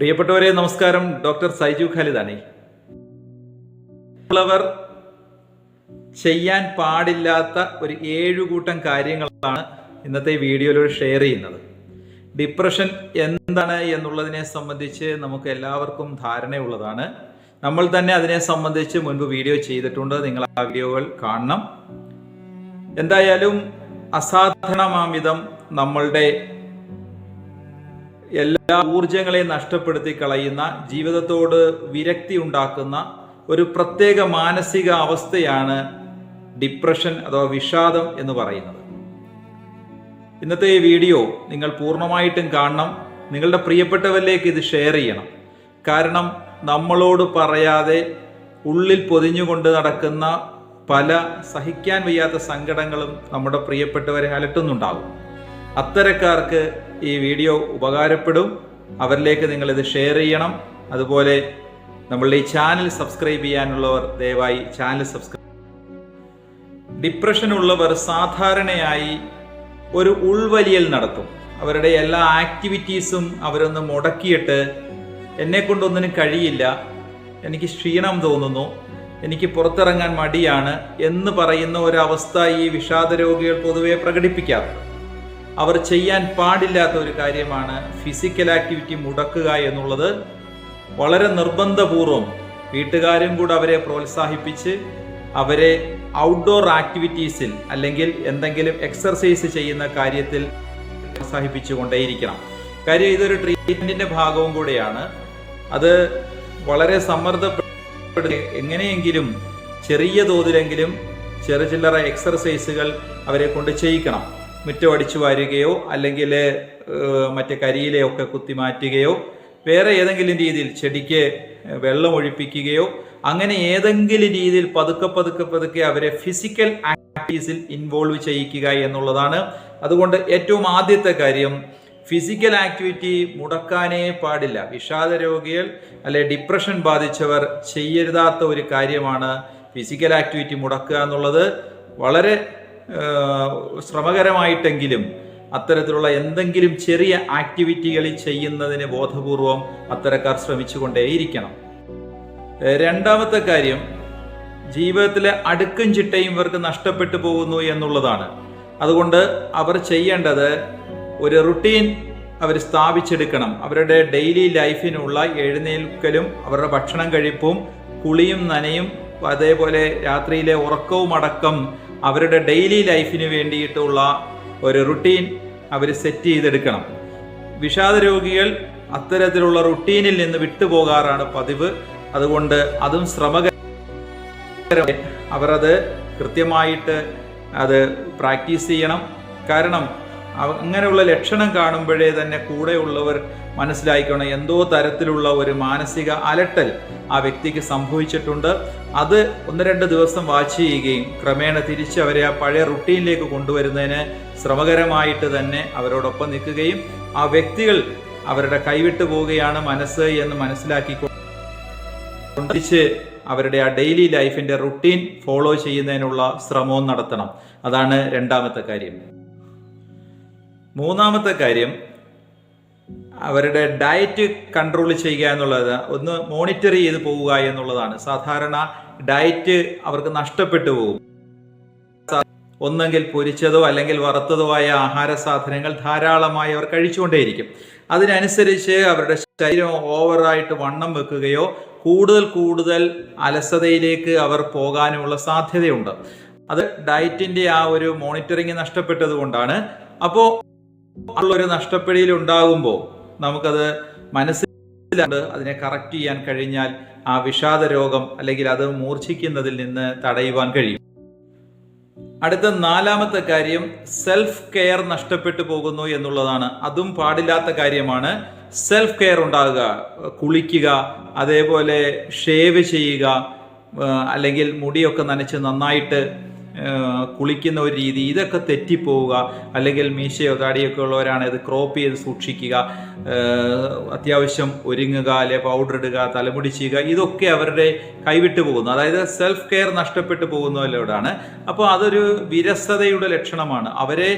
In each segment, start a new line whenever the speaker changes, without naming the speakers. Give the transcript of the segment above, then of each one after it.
പ്രിയപ്പെട്ടവരെ നമസ്കാരം. ഡോക്ടർ സൈജു ഖാലിദാണി ഉള്ളവർ ചെയ്യാൻ പാടില്ലാത്ത ഒരു ഏഴുകൂട്ടം കാര്യങ്ങളാണ് ഇന്നത്തെ വീഡിയോയിലൂടെ ഷെയർ ചെയ്യുന്നത്. ഡിപ്രഷൻ എന്താണ് എന്നുള്ളതിനെ സംബന്ധിച്ച് നമുക്ക് എല്ലാവർക്കും ധാരണയുള്ളതാണ്. നമ്മൾ തന്നെ അതിനെ സംബന്ധിച്ച് മുൻപ് വീഡിയോ ചെയ്തിട്ടുണ്ട്. നിങ്ങൾ ആ വീഡിയോകൾ കാണണം. എന്തായാലും അസാധാരണമാംവിധം നമ്മളുടെ എല്ലാ ഊർജങ്ങളെയും നഷ്ടപ്പെടുത്തി കളയുന്ന ജീവിതത്തോട് വിരക്തി ഉണ്ടാക്കുന്ന ഒരു പ്രത്യേക മാനസിക അവസ്ഥയാണ് ഡിപ്രഷൻ അഥവാ വിഷാദം എന്ന് പറയുന്നത്. ഇന്നത്തെ ഈ വീഡിയോ നിങ്ങൾ പൂർണമായിട്ടും കാണണം. നിങ്ങളുടെ പ്രിയപ്പെട്ടവരിലേക്ക് ഇത് ഷെയർ ചെയ്യണം. കാരണം നമ്മളോട് പറയാതെ ഉള്ളിൽ പൊതിഞ്ഞുകൊണ്ട് നടക്കുന്ന പല സഹിക്കാൻ വയ്യാത്ത സങ്കടങ്ങളും നമ്മുടെ പ്രിയപ്പെട്ടവരെ അലട്ടുന്നുണ്ടാകും. അത്തരക്കാർക്ക് ഈ വീഡിയോ ഉപകാരപ്പെടും. അവരിലേക്ക് നിങ്ങളിത് ഷെയർ ചെയ്യണം. അതുപോലെ നമ്മളുടെ ഈ ചാനൽ സബ്സ്ക്രൈബ് ചെയ്യാനുള്ളവർ ദയവായി ചാനൽ സബ്സ്ക്രൈബ് ഡിപ്രഷൻ ഉള്ളവർ സാധാരണയായി ഒരു ഉൾവലിയൽ നടത്തും. അവരുടെ എല്ലാ ആക്ടിവിറ്റീസും അവരൊന്ന് മുടക്കിയിട്ട് എന്നെ കൊണ്ടൊന്നിനും കഴിയില്ല. എനിക്ക് ക്ഷീണം തോന്നുന്നു. എനിക്ക് പുറത്തിറങ്ങാൻ മടിയാണ് എന്ന് പറയുന്ന ഒരവസ്ഥ ഈ വിഷാദ രോഗികൾ പൊതുവെ പ്രകടിപ്പിക്കാറുണ്ട്. അവർ ചെയ്യാൻ പാടില്ലാത്ത ഒരു കാര്യമാണ് ഫിസിക്കൽ ആക്ടിവിറ്റി മുടക്കുക എന്നുള്ളത്. വളരെ നിർബന്ധപൂർവം വീട്ടുകാരും കൂടെ അവരെ പ്രോത്സാഹിപ്പിച്ച് അവരെ ഔട്ട്ഡോർ ആക്ടിവിറ്റീസിൽ അല്ലെങ്കിൽ എന്തെങ്കിലും എക്സർസൈസ് ചെയ്യുന്ന കാര്യത്തിൽ പ്രോത്സാഹിപ്പിച്ചു കൊണ്ടേയിരിക്കണം. കാര്യം ഇതൊരു ട്രീറ്റ്മെന്റിന്റെ ഭാഗവും കൂടെയാണ്. അത് വളരെ സമ്മർദ്ദപ്പെടുക എങ്ങനെയെങ്കിലും ചെറിയ തോതിലെങ്കിലും ചെറു ചില്ലറ എക്സർസൈസുകൾ അവരെ കൊണ്ട് ചെയ്യിക്കണം. മുറ്റം അടിച്ചു വാരുകയോ അല്ലെങ്കിൽ മറ്റേ കരിയിലെയൊക്കെ കുത്തി മാറ്റുകയോ വേറെ ഏതെങ്കിലും രീതിയിൽ ചെടിക്ക് വെള്ളം ഒഴിപ്പിക്കുകയോ അങ്ങനെ ഏതെങ്കിലും രീതിയിൽ പതുക്കെ പതുക്കെ പതുക്കെ അവരെ ഫിസിക്കൽ ആക്ടിവിറ്റീസിൽ ഇൻവോൾവ് ചെയ്യിക്കുക എന്നുള്ളതാണ്. അതുകൊണ്ട് ഏറ്റവും ആദ്യത്തെ കാര്യം ഫിസിക്കൽ ആക്ടിവിറ്റി മുടക്കാനേ പാടില്ല. വിഷാദ രോഗികൾ അല്ലെ ഡിപ്രഷൻ ബാധിച്ചവർ ചെയ്യരുതാത്ത ഒരു കാര്യമാണ് ഫിസിക്കൽ ആക്ടിവിറ്റി മുടക്കുക എന്നുള്ളത്. വളരെ ശ്രമകരമായിട്ടെങ്കിലും അത്തരത്തിലുള്ള എന്തെങ്കിലും ചെറിയ ആക്ടിവിറ്റികൾ ചെയ്യുന്നതിന് ബോധപൂർവം അത്തരക്കാർ ശ്രമിച്ചുകൊണ്ടേയിരിക്കണം. രണ്ടാമത്തെ കാര്യം ജീവിതത്തിലെ അടുക്കും ചിട്ടയും ഇവർക്ക് നഷ്ടപ്പെട്ടു പോകുന്നു എന്നുള്ളതാണ്. അതുകൊണ്ട് അവർ ചെയ്യേണ്ടത് ഒരു റുട്ടീൻ അവർ സ്ഥാപിച്ചെടുക്കണം. അവരുടെ ഡെയിലി ലൈഫിനുള്ള എഴുന്നേൽക്കലും അവരുടെ ഭക്ഷണം കഴിപ്പും കുളിയും നനയും അതേപോലെ രാത്രിയിലെ ഉറക്കവും അടക്കം അവരുടെ ഡെയിലി ലൈഫിന് വേണ്ടിയിട്ടുള്ള ഒരു റുട്ടീൻ അവർ സെറ്റ് ചെയ്തെടുക്കണം. വിഷാദ രോഗികൾ അത്തരത്തിലുള്ള റുട്ടീനിൽ നിന്ന് വിട്ടുപോകാറാണ് പതിവ്. അതുകൊണ്ട് അതും ശ്രമക അവരത് കൃത്യമായിട്ട് അത് പ്രാക്ടീസ് ചെയ്യണം. കാരണം അങ്ങനെയുള്ള ലക്ഷണം കാണുമ്പോഴേ തന്നെ കൂടെയുള്ളവർ മനസ്സിലായിക്കണം. എന്തോ തരത്തിലുള്ള ഒരു മാനസിക അലട്ടൽ ആ വ്യക്തിക്ക് സംഭവിച്ചിട്ടുണ്ട്. അത് ഒന്ന് രണ്ട് ദിവസം വാച്ച് ചെയ്യുകയും ക്രമേണ തിരിച്ച് അവരെ ആ പഴയ റുട്ടീനിലേക്ക് കൊണ്ടുവരുന്നതിന് ശ്രമകരമായിട്ട് തന്നെ അവരോടൊപ്പം നിൽക്കുകയും ആ വ്യക്തികൾ അവരുടെ കൈവിട്ടു പോവുകയാണ് മനസ്സ് എന്ന് മനസ്സിലാക്കി തിരിച്ച് അവരുടെ ആ ഡെയിലി ലൈഫിന്റെ റുട്ടീൻ ഫോളോ ചെയ്യുന്നതിനുള്ള ശ്രമവും നടത്തണം. അതാണ് രണ്ടാമത്തെ കാര്യം. മൂന്നാമത്തെ കാര്യം അവരുടെ ഡയറ്റ് കൺട്രോൾ ചെയ്യുക എന്നുള്ളത് ഒന്ന് മോണിറ്റർ ചെയ്ത് പോവുക എന്നുള്ളതാണ്. സാധാരണ ഡയറ്റ് അവർക്ക് നഷ്ടപ്പെട്ടു പോകും. ഒന്നെങ്കിൽ പൊരിച്ചതോ അല്ലെങ്കിൽ വറുത്തതോ ആയ ആഹാര സാധനങ്ങൾ ധാരാളമായി അവർ കഴിച്ചുകൊണ്ടേയിരിക്കും. അതിനനുസരിച്ച് അവരുടെ ശരീരം ഓവറായിട്ട് വണ്ണം വെക്കുകയോ കൂടുതൽ കൂടുതൽ അലസതയിലേക്ക് അവർ പോകാനുമുള്ള സാധ്യതയുണ്ട്. അത് ഡയറ്റിന്റെ ആ ഒരു മോണിറ്ററിങ് നഷ്ടപ്പെട്ടത് കൊണ്ടാണ്. അപ്പോൾ ഉള്ളൊരു നഷ്ടപ്പെടിയിൽ ഉണ്ടാകുമ്പോൾ നമുക്കത് മനസ്സിലുണ്ട് അതിനെ കറക്റ്റ് ചെയ്യാൻ കഴിഞ്ഞാൽ ആ വിഷാദ രോഗം അല്ലെങ്കിൽ അത് മൂർച്ഛിക്കുന്നതിൽ നിന്ന് തടയുവാൻ കഴിയും. അടുത്ത നാലാമത്തെ കാര്യം സെൽഫ് കെയർ നഷ്ടപ്പെട്ടു പോകുന്നു എന്നുള്ളതാണ്. അതും പാടില്ലാത്ത കാര്യമാണ്. സെൽഫ് കെയർ ഉണ്ടാകുക കുളിക്കുക അതേപോലെ ഷേവ് ചെയ്യുക അല്ലെങ്കിൽ മുടിയൊക്കെ നനച്ച് നന്നായിട്ട് കുളിക്കുന്ന ഒരു രീതി ഇതൊക്കെ തെറ്റിപ്പോവുക അല്ലെങ്കിൽ മീശയോ താടിയൊക്കെ ഉള്ളവരാണ് ഇത് ക്രോപ്പ് ചെയ്ത് സൂക്ഷിക്കുക അത്യാവശ്യം ഒരുങ്ങുക അല്ലെ പൗഡർ ഇടുക തലമുടി ചെയ്യുക ഇതൊക്കെ അവരുടെ കൈവിട്ടു പോകുന്നു. അതായത് സെൽഫ് കെയർ നഷ്ടപ്പെട്ടു പോകുന്നതിലൂടെയാണ് അപ്പോൾ അതൊരു വിരസതയുടെ ലക്ഷണമാണ്. അവരെ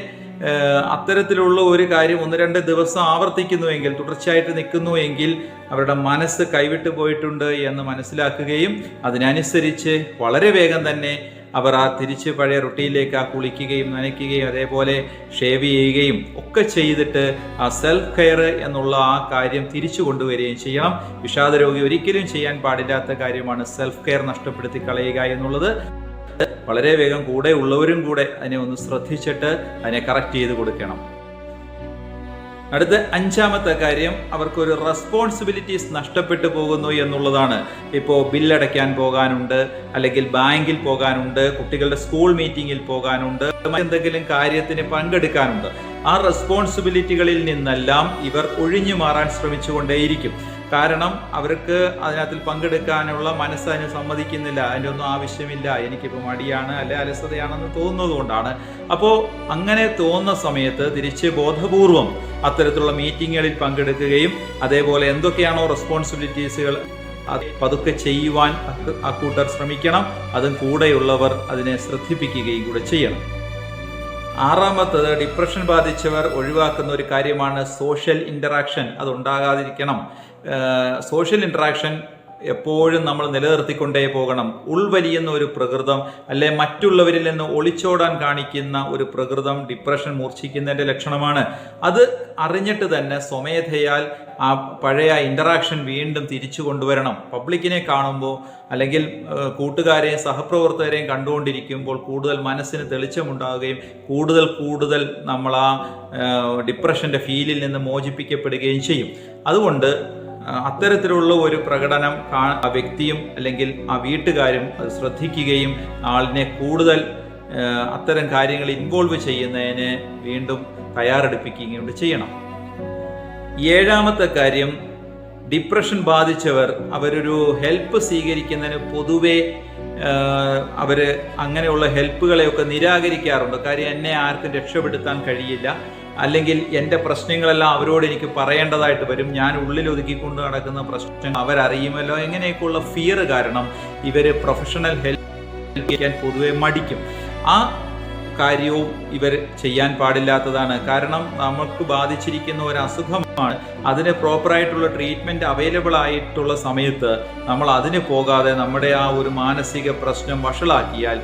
അത്തരത്തിലുള്ള ഒരു കാര്യം ഒന്ന് രണ്ട് ദിവസം ആവർത്തിക്കുന്നുവെങ്കിൽ തുടർച്ചയായിട്ട് നിൽക്കുന്നുവെങ്കിൽ അവരുടെ മനസ്സ് കൈവിട്ടു പോയിട്ടുണ്ട് എന്ന് മനസ്സിലാക്കുകയും അതിനനുസരിച്ച് വളരെ വേഗം തന്നെ അവർ ആ തിരിച്ച് പഴയ റൊട്ടിയിലേക്ക് ആ കുളിക്കുകയും നനയ്ക്കുകയും അതേപോലെ ഷേവ് ചെയ്യുകയും ഒക്കെ ചെയ്തിട്ട് ആ സെൽഫ് കെയർ എന്നുള്ള ആ കാര്യം തിരിച്ചു കൊണ്ടുവരികയും ചെയ്യണം വിഷാദ രോഗി ഒരിക്കലും ചെയ്യാൻ പാടില്ലാത്ത കാര്യമാണ് സെൽഫ് കെയർ നഷ്ടപ്പെടുത്തി കളയുക എന്നുള്ളത്. വളരെ വേഗം കൂടെ ഉള്ളവരും കൂടെ അതിനെ ഒന്ന് ശ്രദ്ധിച്ചിട്ട് അതിനെ കറക്റ്റ് ചെയ്ത് കൊടുക്കണം. അടുത്ത അഞ്ചാമത്തെ കാര്യം അവർക്കൊരു റെസ്പോൺസിബിലിറ്റീസ് നഷ്ടപ്പെട്ടു പോകുന്നു എന്നുള്ളതാണ്. ഇപ്പോൾ ബില്ലടയ്ക്കാൻ പോകാനുണ്ട് അല്ലെങ്കിൽ ബാങ്കിൽ പോകാനുണ്ട് കുട്ടികളുടെ സ്കൂൾ മീറ്റിങ്ങിൽ പോകാനുണ്ട് എന്തെങ്കിലും കാര്യത്തിന് പങ്കെടുക്കാനുണ്ട്. ആ റെസ്പോൺസിബിലിറ്റികളിൽ നിന്നെല്ലാം ഇവർ ഒഴിഞ്ഞു മാറാൻ ശ്രമിച്ചുകൊണ്ടേയിരിക്കും. കാരണം അവർക്ക് അതിനകത്തിൽ പങ്കെടുക്കാനുള്ള മനസ്സ് അതിന് സമ്മതിക്കുന്നില്ല. അതിന്റെ ഒന്നും ആവശ്യമില്ല. എനിക്കിപ്പോൾ മടിയാണ് അല്ലെ അലസതയാണെന്ന് തോന്നുന്നത് കൊണ്ടാണ്. അപ്പോൾ അങ്ങനെ തോന്നുന്ന സമയത്ത് തിരിച്ച് ബോധപൂർവം അത്തരത്തിലുള്ള മീറ്റിങ്ങുകളിൽ പങ്കെടുക്കുകയും അതേപോലെ എന്തൊക്കെയാണോ റെസ്പോൺസിബിലിറ്റീസുകൾ അത് പതുക്കെ ചെയ്യുവാൻ അക്ക- അക്കൂട്ടർ ശ്രമിക്കണം. അതും കൂടെയുള്ളവർ അതിനെ ശ്രദ്ധിപ്പിക്കുകയും കൂടെ ചെയ്യണം. ആറാമത്തത് ഡിപ്രഷൻ ബാധിച്ചവർ ഒഴിവാക്കുന്ന ഒരു കാര്യമാണ് സോഷ്യൽ ഇന്ററാക്ഷൻ അത് ഉണ്ടാകാതിരിക്കണം സോഷ്യൽ ഇന്ററാക്ഷൻ എപ്പോഴും നമ്മൾ നിലനിർത്തിക്കൊണ്ടേ പോകണം. ഉൾവലിയുന്ന ഒരു പ്രകൃതം അല്ലെ മറ്റുള്ളവരിൽ നിന്ന് ഒളിച്ചോടാൻ കാണിക്കുന്ന ഒരു പ്രകൃതം ഡിപ്രഷൻ മൂർച്ഛിക്കുന്നതിന്റെ ലക്ഷണമാണ്. അത് അറിഞ്ഞിട്ട് തന്നെ സ്വമേധയാൽ ആ പഴയ ഇന്ററാക്ഷൻ വീണ്ടും തിരിച്ചു കൊണ്ടുവരണം. പബ്ലിക്കിനെ കാണുമ്പോൾ അല്ലെങ്കിൽ കൂട്ടുകാരെയും സഹപ്രവർത്തകരെയും കണ്ടുകൊണ്ടിരിക്കുമ്പോൾ കൂടുതൽ മനസ്സിന് തെളിച്ചമുണ്ടാവുകയും കൂടുതൽ കൂടുതൽ നമ്മൾ ആ ഡിപ്രഷന്റെ ഫീലിൽ നിന്ന് മോചിപ്പിക്കപ്പെടുകയും ചെയ്യും. അതുകൊണ്ട് അത്തരത്തിലുള്ള ഒരു പ്രകടനം കാ ആ വ്യക്തിയും അല്ലെങ്കിൽ ആ വീട്ടുകാരും അത് ശ്രദ്ധിക്കുകയും ആളിനെ കൂടുതൽ അത്തരം കാര്യങ്ങൾ ഇൻവോൾവ് ചെയ്യുന്നതിന് വീണ്ടും തയ്യാറെടുപ്പിക്കുകയും ചെയ്യണം. ഏഴാമത്തെ കാര്യം ഡിപ്രഷൻ ബാധിച്ചവർ അവരൊരു ഹെൽപ്പ് സ്വീകരിക്കുന്നതിന് പൊതുവേ അവർ അങ്ങനെയുള്ള ഹെൽപ്പുകളെയൊക്കെ നിരാകരിക്കാറുണ്ട്. കാര്യം എന്നെ ആർക്കും രക്ഷപ്പെടുത്താൻ കഴിയില്ല. അല്ലെങ്കിൽ എന്റെ പ്രശ്നങ്ങളെല്ലാം അവരോട് എനിക്ക് പറയേണ്ടതായിട്ട് വരും. ഞാൻ ഉള്ളിൽ ഒതുക്കിക്കൊണ്ട് നടക്കുന്ന പ്രശ്നം അവരറിയുമല്ലോ. എങ്ങനെയൊക്കെയുള്ള ഫിയർ കാരണം ഇവർ പ്രൊഫഷണൽ ഹെൽപ്പ് പൊതുവെ മടിക്കും. ആ കാര്യവും ഇവർ ചെയ്യാൻ പാടില്ലാത്തതാണ്. കാരണം നമുക്ക് ബാധിച്ചിരിക്കുന്ന ഒരു അസുഖമാണ്. അതിന് പ്രോപ്പറായിട്ടുള്ള ട്രീറ്റ്മെന്റ് അവൈലബിൾ ആയിട്ടുള്ള സമയത്ത് നമ്മൾ അതിന് പോകാതെ നമ്മുടെ ആ ഒരു മാനസിക പ്രശ്നം വഷളാക്കിയാൽ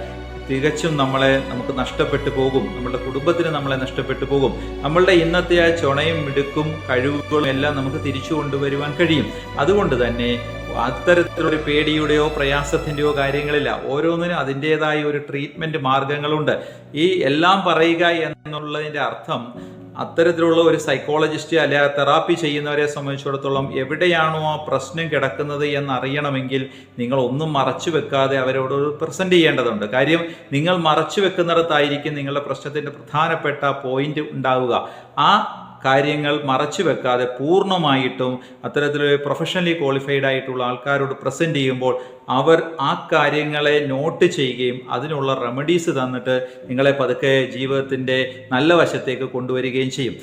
തികച്ചും നമ്മളെ നമുക്ക് നഷ്ടപ്പെട്ടു പോകും. നമ്മുടെ കുടുംബത്തിന് നമ്മളെ നഷ്ടപ്പെട്ടു പോകും. നമ്മളുടെ ഇന്നത്തെ ആ ചുണയും മിടുക്കും കഴിവുകളും എല്ലാം നമുക്ക് തിരിച്ചു കൊണ്ടുവരുവാൻ കഴിയും. അതുകൊണ്ട് തന്നെ അത്തരത്തിലൊരു പേടിയുടെയോ പ്രയാസത്തിന്റെയോ കാര്യങ്ങളില്ല. ഓരോന്നിനും അതിന്റെതായ ഒരു ട്രീറ്റ്മെന്റ് മാർഗങ്ങളുണ്ട്. ഈ എല്ലാം പറയുക എന്നുള്ളതിന്റെ അർത്ഥം അത്തരത്തിലുള്ള ഒരു സൈക്കോളജിസ്റ്റ് അല്ലെ തെറാപ്പി ചെയ്യുന്നവരെ സംബന്ധിച്ചിടത്തോളം എവിടെയാണോ ആ പ്രശ്നം കിടക്കുന്നത് എന്നറിയണമെങ്കിൽ നിങ്ങൾ ഒന്നും മറച്ചു വെക്കാതെ അവരോട് പ്രസന്റ് ചെയ്യേണ്ടതുണ്ട്. കാര്യം നിങ്ങൾ മറച്ചു വെക്കുന്നിടത്തായിരിക്കും നിങ്ങളുടെ പ്രശ്നത്തിന്റെ പ്രധാനപ്പെട്ട പോയിന്റ് ഉണ്ടാവുക. ആ കാര്യങ്ങൾ മറച്ചു വെക്കാതെ പൂർണമായിട്ടും അത്തരത്തിലൊരു പ്രൊഫഷണലി ക്വാളിഫൈഡ് ആയിട്ടുള്ള ആൾക്കാരോട് പ്രസന്റ് ചെയ്യുമ്പോൾ അവർ ആ കാര്യങ്ങളെ നോട്ട് ചെയ്യുകയും അതിനുള്ള റെമഡീസ് തന്നിട്ട് നിങ്ങളെ പതുക്കെ ജീവിതത്തിന്റെ നല്ല വശത്തേക്ക് കൊണ്ടുവരികയും ചെയ്യും.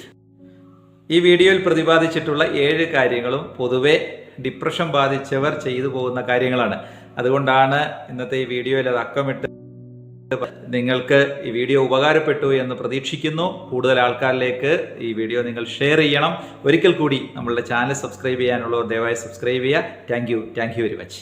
ഈ വീഡിയോയിൽ പ്രതിപാദിച്ചിട്ടുള്ള ഏഴ് കാര്യങ്ങളും പൊതുവെ ഡിപ്രഷൻ ബാധിച്ചവർ ചെയ്തു പോകുന്ന കാര്യങ്ങളാണ്. അതുകൊണ്ടാണ് ഇന്നത്തെ ഈ വീഡിയോയിൽ അത് അക്കമിട്ട് നിങ്ങൾക്ക് ഈ വീഡിയോ ഉപകാരപ്പെട്ടു എന്ന് പ്രതീക്ഷിക്കുന്നു. കൂടുതൽ ആൾക്കാരിലേക്ക് ഈ വീഡിയോ നിങ്ങൾ ഷെയർ ചെയ്യണം. ഒരിക്കൽ കൂടി നമ്മളുടെ ചാനൽ സബ്സ്ക്രൈബ് ചെയ്യാനുള്ളവർ ദയവായി സബ്സ്ക്രൈബ് ചെയ്യുക. Thank you thank you very much